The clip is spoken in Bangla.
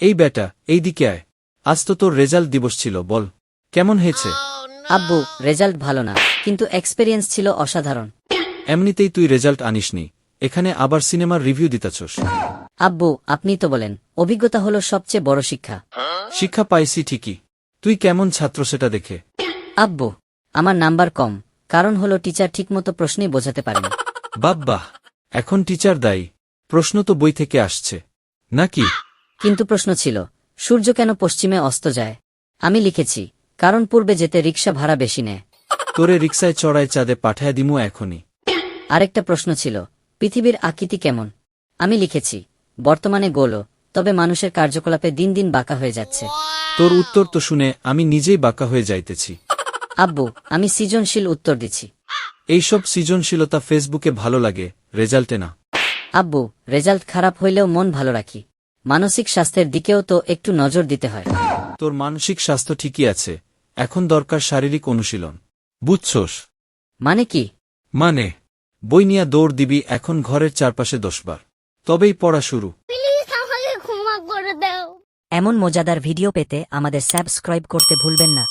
এই বেটা এই দিকে আয়। আজ তো তোর রেজাল্ট দিবস ছিল বল। কেমন হয়েছে? আব্বু রেজাল্ট ভালো না কিন্তু এক্সপেরিয়েন্স ছিল অসাধারণ। এমনিতেই তুই রেজাল্ট আনিসনি এখানে আবার সিনেমার রিভিউ দিতাছস। আব্বু আপনি তো বলেন অভিজ্ঞতা হলো সবচেয়ে বড় শিক্ষা। শিক্ষা পাইছি ঠিকই তুই কেমন ছাত্র সেটা দেখে? আব্বু আমার নাম্বার কম কারণ হলো টিচার ঠিকমতো প্রশ্নই বোঝাতে পারেন। বাব্বাহ এখন টিচার দায়ী প্রশ্ন তো বই থেকে আসছে। নাকি? কিন্তু প্রশ্ন ছিল সূর্য কেন পশ্চিমে অস্ত যায়? আমি লিখেছি কারণ পূর্বে যেতে রিক্সা ভাড়া বেশি নেয়। তোরে রিক্সায় চড়ায় চাঁদে পাঠায় দিমু এখনই। আরেকটা প্রশ্ন ছিল পৃথিবীর আকৃতি কেমন? আমি লিখেছি বর্তমানে গোল তবে মানুষের কার্যকলাপে দিন দিন বাঁকা হয়ে যাচ্ছে। তোর উত্তর তো শুনে আমি নিজেই বাঁকা হয়ে যাইতেছি। আব্বু আমি সৃজনশীল উত্তর দিচ্ছি। এইসব সৃজনশীলতা ফেসবুকে ভালো লাগে রেজাল্টে না। আব্বু রেজাল্ট খারাপ হইলেও মন ভালো রাখি। মানসিক স্বাস্থ্যের দিকেও তো একটু নজর দিতে হয়। তোর মানসিক স্বাস্থ্য ঠিকই আছে। এখন দরকার শারীরিক অনুশীলন। বুঝছস? মানে কি? মানে বই নিয়ে দৌড় দিবি এখন ঘরের চারপাশে দশবার। তবেই পড়া শুরু। প্লিজ আমাকে ক্ষমা করে দাও। এমন মজাদার ভিডিও পেতে আমাদের সাবস্ক্রাইব করতে ভুলবেন না।